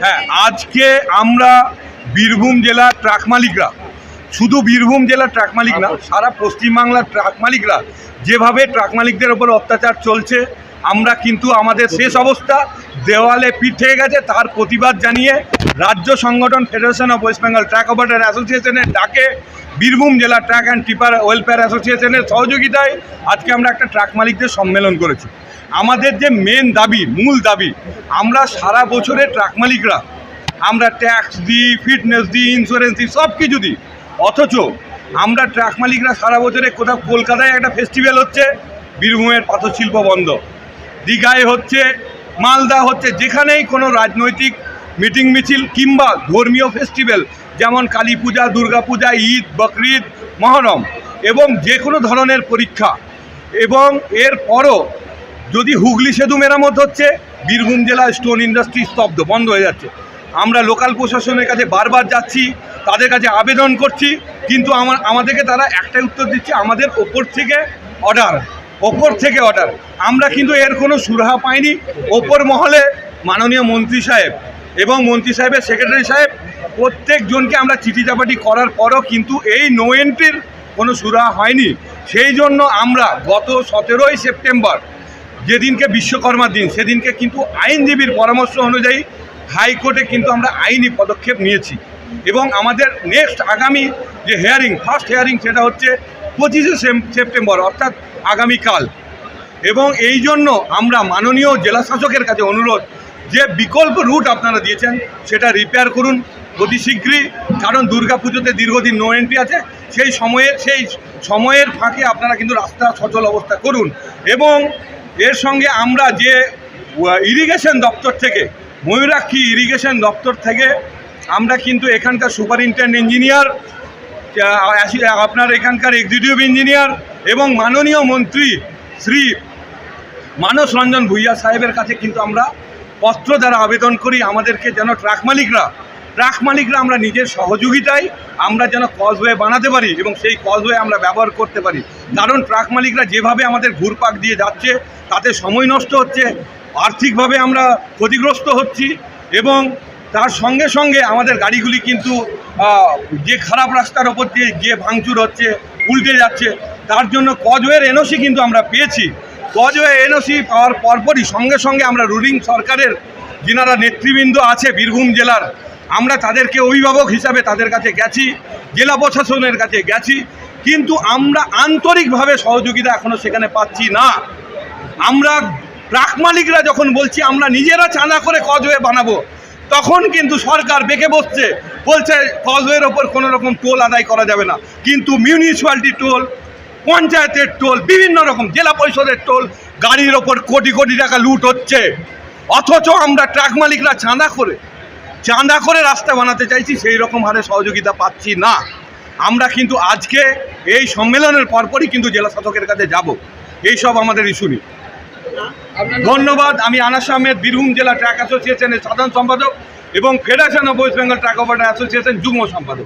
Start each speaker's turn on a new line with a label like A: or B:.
A: হ্যাঁ আজকে আমরা বীরভূম জেলার ট্রাক মালিকরা শুধু বীরভূম জেলার ট্রাক মালিক না সারা পশ্চিমবাংলার ট্রাক মালিকরা যেভাবে ট্রাক মালিকদের ওপর অত্যাচার চলছে আমরা কিন্তু আমাদের শেষ অবস্থা দেওয়ালে পিঠ থেকে গেছে তার প্রতিবাদ জানিয়ে রাজ্য সংগঠন federation of West Bengal truck operator অ্যাসোসিয়েশনের ডাকে বীরভূম জেলা ট্রাক অ্যান্ড টিপার ওয়েলফেয়ার অ্যাসোসিয়েশনের সহযোগিতায় আজকে আমরা একটা ট্রাক মালিকদের সম্মেলন করেছি। আমাদের যে মেন দাবি, মূল দাবি, আমরা সারা বছরে ট্রাক মালিকরা, আমরা ট্যাক্স দিই ফিটনেস দিই ইন্স্যুরেন্স দিই সব কিছু দিই। অথচ আমরা ট্রাক মালিকরা সারা বছরে কোথাও কলকাতায় একটা ফেস্টিভ্যাল হচ্ছে, বীরভূমের পাথরশিল্প বন্ধ। দীঘায় হচ্ছে, মালদা হচ্ছে, যেখানেই কোনো রাজনৈতিক মিটিং মিছিল কিংবা ধর্মীয় ফেস্টিভ্যাল যেমন কালী পূজা, দুর্গা পূজা, ঈদ, বকরিদ, মহরম, এবং যে কোনো ধরনের পরীক্ষা, এবং এর এরপরও যদি হুগলি সেতু মেরামত হচ্ছে, বীরভূম জেলা স্টোন ইন্ডাস্ট্রি স্তব্ধ, বন্ধ হয়ে যাচ্ছে। আমরা লোকাল প্রশাসনের কাছে বারবার যাচ্ছি, তাদের কাছে আবেদন করছি, কিন্তু আমার, আমাদেরকে তারা একটাই উত্তর দিচ্ছে, আমাদের ওপর থেকে অর্ডার ওপর থেকে অর্ডার আমরা কিন্তু এর কোনো সুরাহা পাইনি, ওপর মহলে মাননীয় মন্ত্রী সাহেব এবং মন্ত্রী সাহেবের সেক্রেটারি সাহেব, প্রত্যেকজনকে আমরা চিঠি চাপাটি করার পরও কিন্তু এই নো এন্ট্রির কোনো সুরাহা হয়নি। সেই জন্য আমরা গত সতেরোই সেপ্টেম্বর যেদিনকে বিশ্বকর্মার দিন, সেদিনকে কিন্তু আইনজীবীর পরামর্শ অনুযায়ী হাইকোর্টে কিন্তু আমরা আইনি পদক্ষেপ নিয়েছি। এবং আমাদের নেক্সট আগামী যে হেয়ারিং ফার্স্ট হেয়ারিং সেটা হচ্ছে পঁচিশে সেপ্টেম্বর, অর্থাৎ আগামীকাল। এবং এই জন্য আমরা মাননীয় জেলা শাসকের কাছে অনুরোধ যে বিকল্প রুট আপনারা দিয়েছেন, সেটা রিপেয়ার করুন অতি শীঘ্রই। কারণ দুর্গাপুজোতে দীর্ঘদিন নো এন্ট্রি আছে, সেই সময়ে, সেই সময়ের ফাঁকে আপনারা কিন্তু রাস্তা সচল অবস্থা করুন। এবং এর সঙ্গে আমরা যে ইরিগেশন দপ্তর থেকে, ময়ূরাক্ষী ইরিগেশন দপ্তর থেকে আমরা কিন্তু এখানকার সুপারিনটেন্ডেন্ট ইঞ্জিনিয়ার আপনার এখানকার এক্সিকিউটিভ ইঞ্জিনিয়ার এবং মাননীয় মন্ত্রী শ্রী মানস রঞ্জন ভুইয়া সাহেবের কাছে কিন্তু আমরা পত্র দ্বারা আবেদন করি, আমাদেরকে যেন ট্রাক মালিকরা ট্রাক মালিকরা আমরা নিজের সহযোগিতায় আমরা যেন কজওয়ে বানাতে পারি এবং সেই কজওয়ে আমরা ব্যবহার করতে পারি। কারণ ট্রাক মালিকরা যেভাবে আমাদের ঘুরপাক দিয়ে যাচ্ছে তাতে সময় নষ্ট হচ্ছে, আর্থিকভাবে আমরা ক্ষতিগ্রস্ত হচ্ছি এবং তার সঙ্গে সঙ্গে আমাদের গাড়িগুলি কিন্তু যে খারাপ রাস্তার ওপর দিয়ে গিয়ে ভাঙচুর হচ্ছে, উল্টে যাচ্ছে, তার জন্য কজওয়ের এনওসি কিন্তু আমরা পেয়েছি। কজওয়ে এনওসি পাওয়ার পরপরই সঙ্গে সঙ্গে আমরা রুলিং সরকারের যিনারা নেতৃবৃন্দ আছে বীরভূম জেলার, আমরা তাদেরকে অভিভাবক হিসাবে তাদের কাছে গেছি, জেলা প্রশাসনের কাছে গেছি, কিন্তু আমরা আন্তরিকভাবে সহযোগিতা এখনও সেখানে পাচ্ছি না। আমরা ট্রাক মালিকরা যখন বলছি, আমরা নিজেরা চাঁদা করে কজওয়ে বানাবো, তখন কিন্তু সরকার বেঁকে বসছে, বলছে কজওয়ের ওপর কোনো রকম টোল আদায় করা যাবে না। কিন্তু মিউনিসিপ্যালিটি টোল, পঞ্চায়েতের টোল, বিভিন্ন রকম জেলা পরিষদের টোল, গাড়ির ওপর কোটি কোটি টাকা লুট হচ্ছে। অথচ আমরা ট্রাক মালিকরা চাঁদা করে চাঁদা করে রাস্তা বানাতে চাইছি, সেই রকম হারে সহযোগিতা পাচ্ছি না। আমরা কিন্তু আজকে এই সম্মেলনের পরপরই কিন্তু জেলা শাসকের কাছে যাব। এইসব আমাদের ইস্যু নিয়ে ধন্যবাদ। আমি আনাস আহমেদ বীরভূম জেলা ট্র্যাক অ্যাসোসিয়েশনের সাধারণ সম্পাদক এবং federation of West Bengal truck operator association যুগ্ম সম্পাদক।